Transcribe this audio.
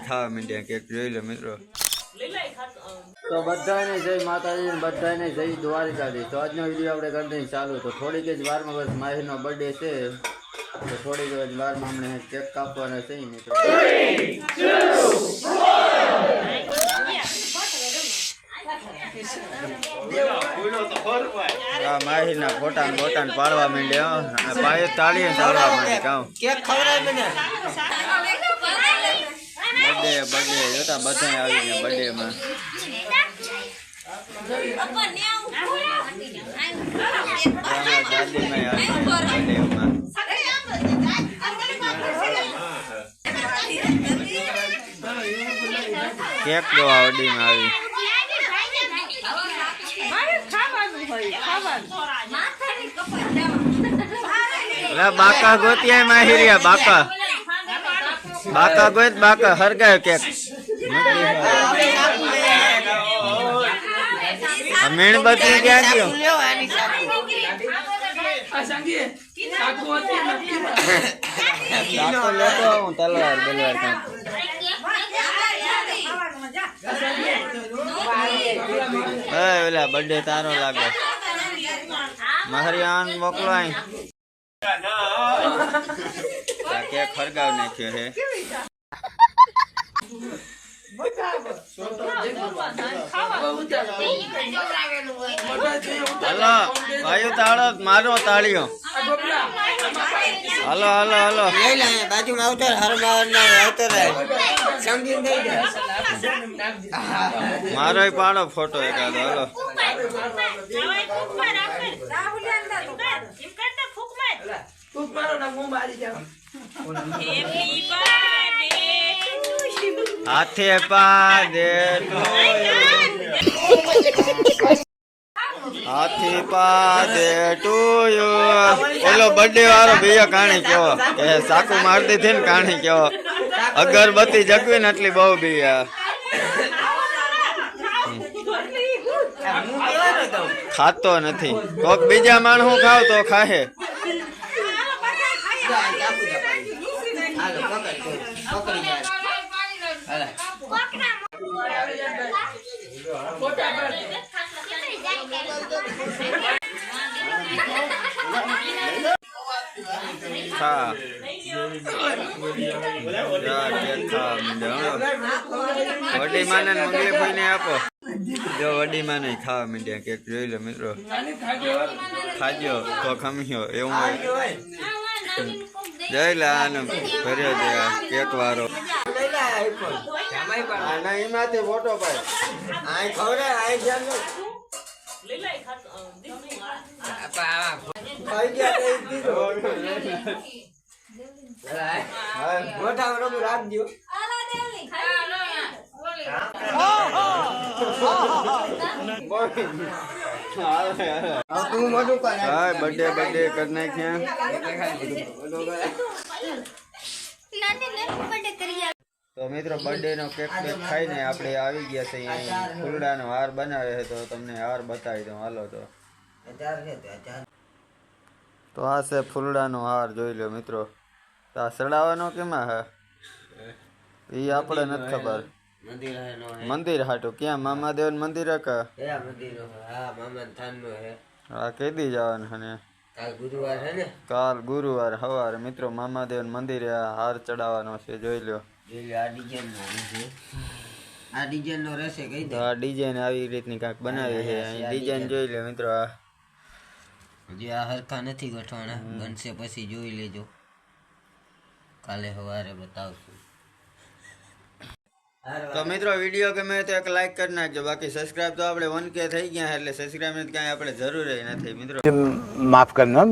ખાવા માંડ્યા કેક જોઈ લો મિત્રો તો બધાને જય માતાજી બધાને જય દ્વારકાધી તો આજનો વીડિયો આપણે કરી ચાલુ. તો થોડીક જ વારમાં બસ માહીનો બર્થડે છે. તો થોડીક જ વારમાં હમણાં કેક કાપવાના છે માહીના ફોટા ને પાડવા માંડ્યા. અને તાળીએ ચાલવા માંડે કાં કેક ખવડાય મને બર્થડે બર્થડે જોતા બધા આવી ગયા બર્થડે માં દાદી માં આવી ગયા બર્થડે માં કેક દો આવડી માં આવી એટલે બાકા ગોતિયા માહિરિયા બાકા. બાકા ગોત બાકા હરગાય આ મીણબત્તી ક્યાં ગયો? લેતો હું તલવાર બલવાર કાંઈક. એ ઓલા બર્થડે તારો લાગે. મહરિયાન મોકલાય. કે ખરગાવ નાખ્યો હે. હલો ભાઈઓ તાળો મારો તાળીઓ. Hello hello hello. બાજુમાં આવતો રહે, હરમાવર ના આવતો રહે. મારો પાડો ફોટો એકાદો હાલો. હાથે પાદે હાથી પાદે ટુયુ. ઓલો બર્થડે વાળો ભૈયા કાણી કેવો એ સાકુ મારતી હતી ને કાણી કેવો અગરબત્તી જગવી ને એટલી બહુ બી ખાતો નથી. કોક બીજા માણસ ખાવ તો ખાહે. હાલો માંડ્યા, હો. વડી માને ને મંગલી ભાઈને આપો. જો વડી માને ખાવા માંડ્યા કેક જોઈ લો મિત્રો. ખાજો તો ખમ્યો એવું જય લા આનો ભર્યો છે કેક વાળો. એમાંથી ફોટો બર્થડે બર્થડે કરી નાખ્યા. તો મિત્રો બર્થડે નો કેક બેક ખાઈને આપણે આવી ગયા છે. અહીંયા ફૂલડાનો હાર બનાવે છે તો તમને હાર બતાવી દઉં. હાલો તો. હજાર છે તે હજાર તો આ છે ફૂલડાનો હાર જોઈ લો મિત્રો. તો આ સડાવવાનો કેમાં હે એ આપણે નથી ખબર. મંદિર હાટું. ક્યાં? મામાદેવ મંદિર હે હે કેદી જવાનું છે ને. કાલ ગુરુવાર હે ને? કાલ ગુરુવાર સવારે મિત્રો મામાદેવ મંદિરે આ હાર ચડાવવાનો છે જોઈ લો જોઈ લે આ ડિઝાઇન નો રહેશે કઈ તો આ ડિઝાઇન આવી રીતની કાંક બનાવી છે. જોઈ લે મિત્રો નથી ગઠવાના. બનશે પછી જોઈ લેજો. કાલે સવારે બતાવશું. તો મિત્રો વીડિયો ગમે તો એક લાઈક કરી નાખજો. બાકી સબસ્ક્રાઇબ તો આપણે વન કે થઈ ગયા એટલે સબસ્ક્રાઇબ કાંઈ આપણે જરૂર નથી મિત્રો. માફ કરના